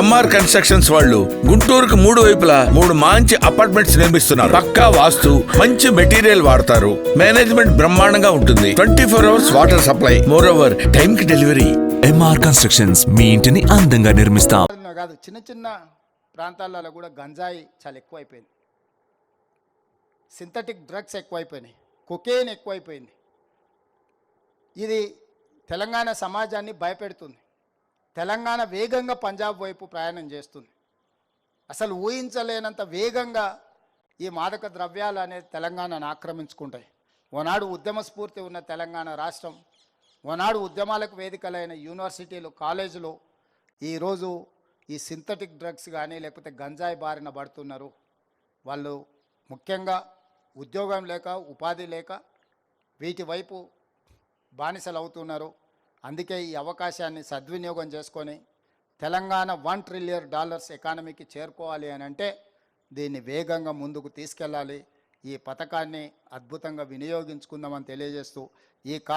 MR constructions వాళ్ళు గుంటూరుకు మూడు వైపులా మూడు మంచి అపార్ట్మెంట్స్ నిర్మిస్తున్నారు. పక్కా వాస్తు మంచి మెటీరియల్ వాడతారు. మేనేజ్మెంట్ బ్రహ్మాండంగా ఉంటుంది. Twenty four hours water supply. More over time కి డెలివరీ ఎంఆర్ కన్స్ట్రక్షన్స్ మీ ఇంటిని అందంగా నిర్మిస్తాం. కాదు, కాదు. చిన్న చిన్న ప్రాంతాలలో కూడా గంజాయి చాలా ఎక్కువైపోయింది. సింథటిక్ డ్రగ్స్ ఎక్కువైపోయినాయి. కొకేన్ ఎక్కువైపోయింది. ఇది తెలంగాణ సమాజాన్ని భయపెడుతుంది. తెలంగాణ వేగంగా పంజాబ్ వైపు ప్రయాణం చేస్తుంది. అసలు ఊహించలేనంత వేగంగా ఈ మాదక ద్రవ్యాలు అనేది తెలంగాణను ఆక్రమించుకుంటాయి. ఓనాడు ఉద్యమ స్ఫూర్తి ఉన్న తెలంగాణ రాష్ట్రం ఓనాడు ఉద్యమాలకు వేదికలైన యూనివర్సిటీలు కాలేజీలు ఈరోజు ఈ సింథటిక్ డ్రగ్స్ కానీ లేకపోతే గంజాయి బారిన పడుతున్నారు. వాళ్ళు ముఖ్యంగా ఉద్యోగం లేక ఉపాధి లేక వీటి వైపు బానిసలు అవుతున్నారు అందుకే ఈ అవకాశాన్ని సద్వినియోగం చేసుకొని తెలంగాణ వన్ ట్రిలియన్ డాలర్స్ ఎకానమీకి చేరుకోవాలి అని అంటే దీన్ని వేగంగా ముందుకు తీసుకెళ్ళాలి. ఈ పథకాన్ని అద్భుతంగా వినియోగించుకుందామని తెలియజేస్తూ ఈ కా